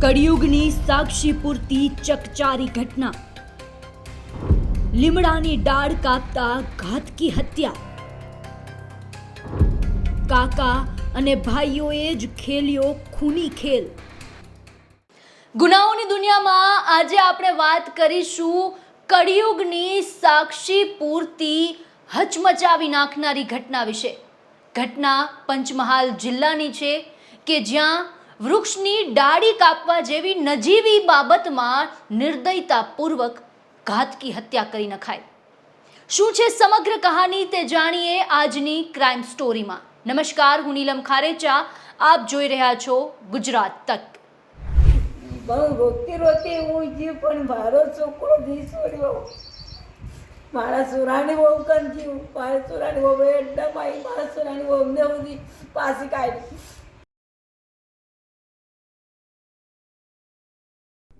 કળિયુગની સાક્ષી પૂરતી ચકચારી ઘટના. લીમડાની ડાળ કાપતા ઘાતકી હત્યા. કાકા અને ભાઈઓએ જ ખેલ્યો ખૂની ખેલ. ગુનાઓની દુનિયામાં આજે આપણે વાત કરીશું કળિયુગની સાક્ષી પૂરતી હચમચાવી નાખનારી ઘટના વિશે. ઘટના પંચમહાલ જિલ્લાની છે કે જ્યાં વૃક્ષની ડાળી કાપવા જેવી નજીવી બાબતમાં નિર્દયતાપૂર્વક ઘાતકી હત્યા કરી નખાય શું છે સમગ્ર કહાની તે જાણીએ આજની ક્રાઇમ સ્ટોરીમાં. નમસ્કાર, હું નીલમ ખારેચા. આપ જોઈ રહ્યા છો ગુજરાત તક. બહુ રોતી રોતી હું જીવ, પણ મારો છોકરો દી છોડ્યો મારા સુરાણી બહુ કંજી, મારા સુરાણી બહુ એકદમ આવી મારા સુરાણી અમને બધી પાછી કાઢી.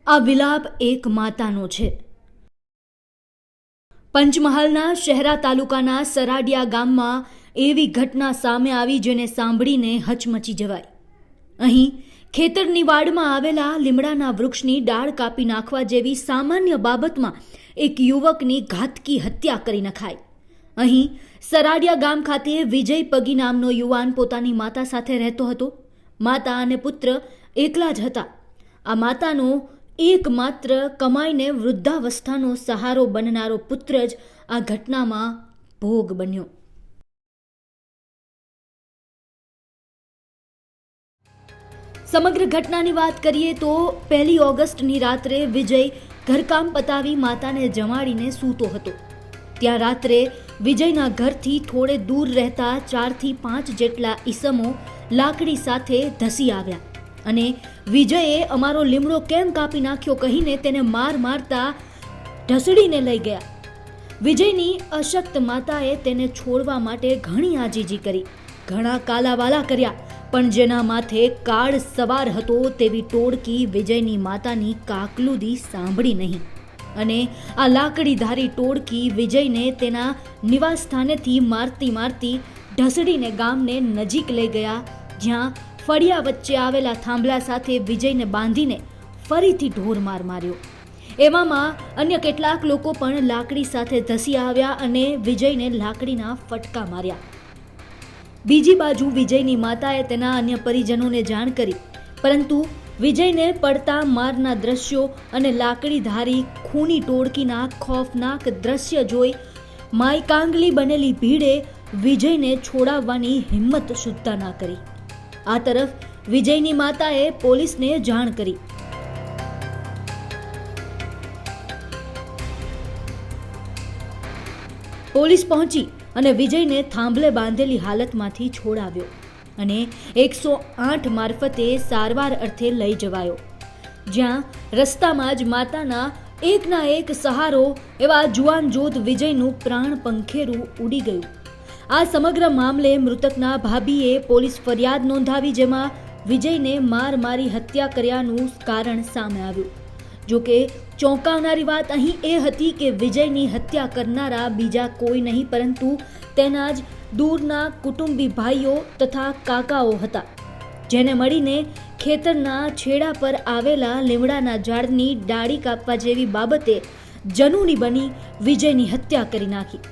આ વિલાપ એક માતાનો છે. પંચમહાલના શહેરા તાલુકાના સરાડિયા ગામમાં એવી ઘટના સામે આવી જેને સાંભળીને હચમચી જવાય. અહીં ખેતરની વાડમાં આવેલા લીમડાના વૃક્ષની ડાળ કાપી નાખવા જેવી સામાન્ય બાબતમાં એક યુવકની ઘાતકી હત્યા કરી નખાય અહીં સરાડિયા ગામ ખાતે વિજય પગી નામનો યુવાન પોતાની માતા સાથે રહેતો હતો. માતા અને પુત્ર એકલા જ હતા. આ માતાનો એકમાત્ર કમાઈને વૃદ્ધાવસ્થાનો સહારો બનનારો પુત્ર જ આ ઘટનામાં ભોગ બન્યો. સમગ્ર ઘટનાની વાત કરીએ તો પહેલી ઓગસ્ટની રાત્રે વિજય ઘરકામ પતાવી માતાને જમાડીને સૂતો હતો. ત્યાં રાત્રે વિજયના ઘરથી થોડે દૂર રહેતા ચારથી પાંચ જેટલા ઈસમો લાકડી સાથે ધસી આવ્યા. અને વિજયે અમારો લીમડો કેમ કાપી નાખ્યો કહીને તેને માર મારતા ઢસડીને લઈ ગયા. વિજયની અશક્ત માતાએ તેને છોડવા માટે ઘણી આજીજી કરી. ઘણા કાલાવાલા કર્યા, પણ જેના માથે કાળ સવાર હતો તેવી ટોળકી વિજયની માતાની કાકલુદી સાંભળી નહીં. અને આ લાકડીધારી ટોળકી વિજયને તેના નિવાસ સ્થાનેથી મારતી મારતી ઢસડીને ગામને નજીક લઈ ગયા, જ્યાં ફળિયા વચ્ચે આવેલા થાંભલા સાથે વિજયને બાંધીને ફરીથી ઢોરમાર માર્યો. એવામાં અન્ય કેટલાક લોકો પણ લાકડી સાથે ધસી આવ્યા અને વિજયને લાકડીના ફટકા માર્યા. બીજી બાજુ વિજયની માતાએ તેના અન્ય પરિજનોને જાણ કરી, પરંતુ વિજયને પડતા મારના દ્રશ્યો અને લાકડીધારી ખૂની ટોળકીના ખોફનાક દ્રશ્ય જોઈ માય કાંગલી બનેલી ભીડે વિજયને છોડાવવાની હિંમત સુદ્ધા ના કરી. આ તરફ વિજયની માતાએ પોલીસને જાણ કરી. પોલીસ પહોંચી અને વિજયને થાંભલે બાંધેલી હાલતમાંથી છોડાવ્યો અને એકસો આઠ મારફતે સારવાર અર્થે લઈ જવાયો. જ્યાં રસ્તામાં જ માતાના એકના એક સહારો એવા જુવાન જોત વિજયનું પ્રાણ પંખેરું ઉડી ગયું. આ સમગ્ર મામલે મૃતકના ભાભીએ પોલીસ ફરિયાદ નોંધાવી જેમાં વિજયને માર મારી હત્યા કર્યાનું કારણ સામે આવ્યું. જોકે ચોંકાવનારી વાત અહીં એ હતી કે વિજયની હત્યા કરનારા બીજા કોઈ નહીં, પરંતુ તેના જ દૂરના કુટુંબી ભાઈઓ તથા કાકાઓ હતા, જેને મળીને ખેતરના છેડા પર આવેલા લીમડાના ઝાડની ડાળી કાપવા જેવી બાબતે જનુની બની વિજયની હત્યા કરી નાખી.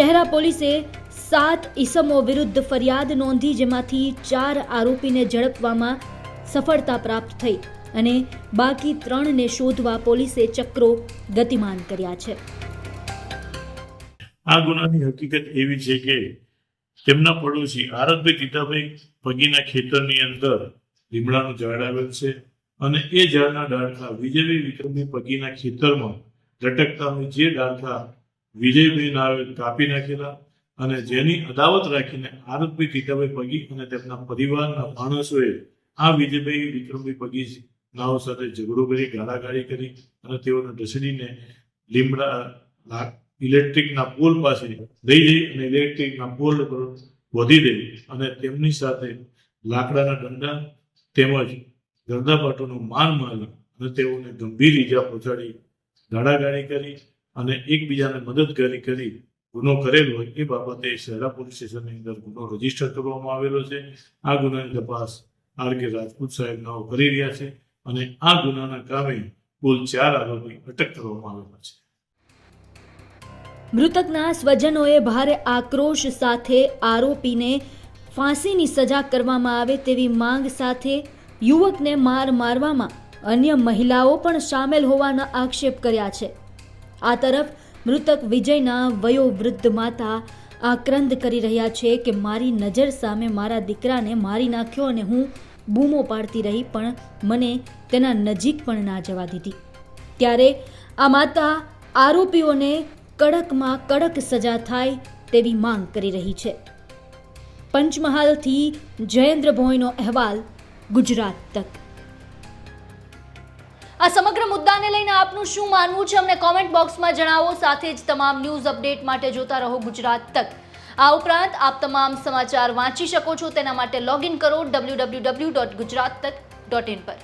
શહેરા પોલીસે સાત ઇસમો વિરુદ્ધ ફરિયાદ નોંધી જેમાંથી ચાર આરોપીને ઝડપવામાં સફળતા પ્રાપ્ત થઈ અને બાકી ત્રણને શોધવા પોલીસે ચક્રો ગતિમાન કર્યા છે. આ ગુનાની હકીકત એવી છે કે તેમના પડોશી આરતભાઈ ટીટાભાઈ પગીના ખેતરની અંદર લીમડાનું ઝાડ આવેલ છે અને એ ઝાડના ડાળખા વિજયભાઈ વિક્રમભાઈ પગીના ખેતરમાં લટકતા હોય જે ડાળખા વિજયભાઈ નાવે કાપી નાખેલા અને જેની અદાવત રાખીને આરતભાઈ ગીતાભાઈ પગી અને તેમના પરિવારના માણસોએ આ વિજયભાઈ વિક્રમભાઈ પગી નાવ સાથે ઝઘડો કરી, ગાળાગાળી કરી અને તેઓને ઢસડીને લીમડા ઇલેક્ટ્રિકના પોલ પાસે લઈ જઈ અને ઇલેક્ટ્રિકના પોલ પર વધી દે અને તેમની સાથે લાકડાના દંડા તેમજ ગરદાપાટોનો માર મારી અને તેઓને ગંભીર ઈજા પહોંચાડી, ગાળાગાળી કરી અને એકબીજાને મદદ કરી કરી ગુનો કરેલો હોય એ બાબતે શહેરા પોલીસ સ્ટેશનની અંદર ગુનો રજિસ્ટર કરવામાં આવેલો છે. આ ગુનાની તપાસ આર કે રાજપૂત સાહેબનો કરી રહ્યા છે અને આ ગુનાના કામે કુલ ચાર આરોપી અટક કરવામાં આવેલા છે. મૃતકના સ્વજનોએ ભારે આક્રોશ સાથે આરોપીને ફાંસીની સજા કરવામાં આવે તેવી માંગ સાથે યુવકને માર મારવામાં અન્ય મહિલાઓ પણ સામેલ હોવાના આક્ષેપ કર્યા છે. આ તરફ મૃતક વિજયના વયોવૃદ્ધ માતા આક્રંદ કરી રહ્યા છે કે મારી નજર સામે મારા દીકરાને મારી નાખ્યો અને હું બૂમો પાડતી રહી, પણ મને તેના નજીક પણ ના જવા દીધી. ત્યારે આ માતા આરોપીઓને કડકમાં કડક સજા થાય તેવી માંગ કરી રહી છે. પંચમહાલથી જયેન્દ્ર ભોયનો અહેવાલ ગુજરાત તક. આ સમગ્ર મુદ્દાને લઈને આપનું શું માનવું છે અમને કોમેન્ટ બોક્સમાં જણાવો, સાથે જ તમામ ન્યૂઝ અપડેટ માટે જોતા રહો ગુજરાત તક. આ ઉપરાંત આપ તમામ સમાચાર વાંચી શકો છો, તેના માટે લોગિન કરો W W W dot Gujarat Tak dot in પર.